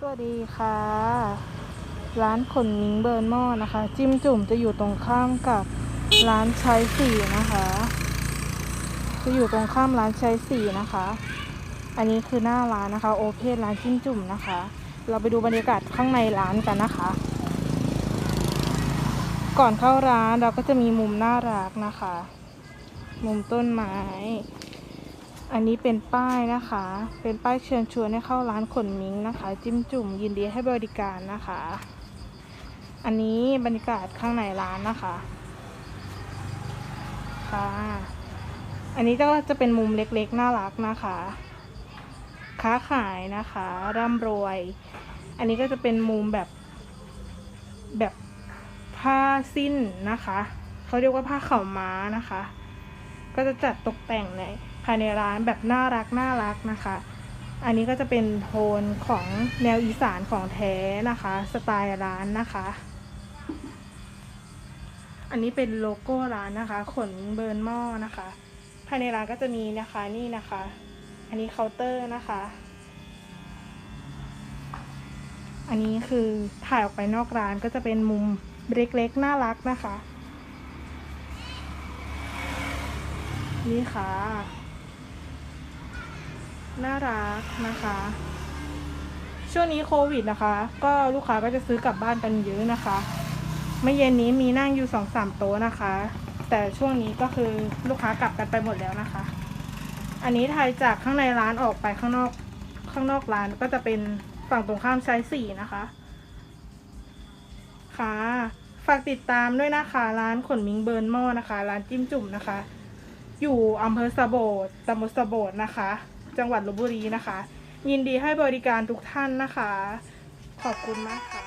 สวัสดีค่ะ ร้านขนมิงเบิร์นหม้อนะคะ จิ้มจุ่มจะอยู่ตรงข้ามกับร้านใช้สีนะคะ จะอยู่ตรงข้ามร้านใช้สีนะคะ อันนี้คือหน้าร้านนะคะ โอเพนร้านจิ้มจุ่มนะคะ เราไปดูบรรยากาศข้างในร้านกันนะคะ ก่อนเข้าร้านเราก็จะมีมุมน่ารักนะคะ มุมต้นไม้ อันนี้เป็นป้ายนะคะ เป็นป้ายเชิญชวนให้เข้าร้านขนมิงนะคะ จิ้มจุ่มยินดีให้บริการนะคะ อันนี้บรรยากาศข้างในร้านนะคะ ค่ะ อันนี้ก็จะเป็นมุมเล็กๆ น่ารักนะคะ ค้าขายนะคะร่ำรวย อันนี้ก็จะเป็นมุมแบบแบบผ้าสิ้นนะคะ เขาเรียกว่าผ้าเข่าวม้านะคะ ก็จะจัดตกแต่งใน ภายในร้านแบบน่ารักน่ารักนะคะ อันนี้ก็จะเป็นโทนของแนวอีสานของแท้นะคะ สไตล์ร้านนะคะ อันนี้เป็นโลโก้ร้านนะคะ ขนเบิร์นหม้อนะคะ ภายในร้านก็จะมีนะคะนี่นะคะ อันนี้เคาน์เตอร์นะคะ อันนี้คือถ่ายออกไปนอกร้านก็จะเป็นมุมเล็กๆน่ารักนะคะนี่ค่ะ น่ารักนะคะ ช่วงนี้โควิดนะคะ ก็ลูกค้าก็จะซื้อกลับบ้านกันเยอะนะคะเมื่อเย็นนี้มีนั่งอยู่สองสามโต๊ะนะคะ แต่ช่วงนี้ก็คือลูกค้ากลับกันไปหมดแล้วนะคะ อันนี้ถ่ายจากข้างในร้านออกไปข้างนอกข้างนอกร้านก็จะเป็นฝั่งตรงข้ามใช้สีนะคะ ค่ะ ฝากติดตามด้วยนะคะ ร้านขนมิงเบิร์นหม้อนะคะ ร้านจิ้มจุ่มนะคะ อยู่อำเภอสะโบดตำบลสะโบดนะคะ จังหวัดลบบุรีนะคะ ยินดีให้บริการทุกท่านนะคะ ขอบคุณมากค่ะ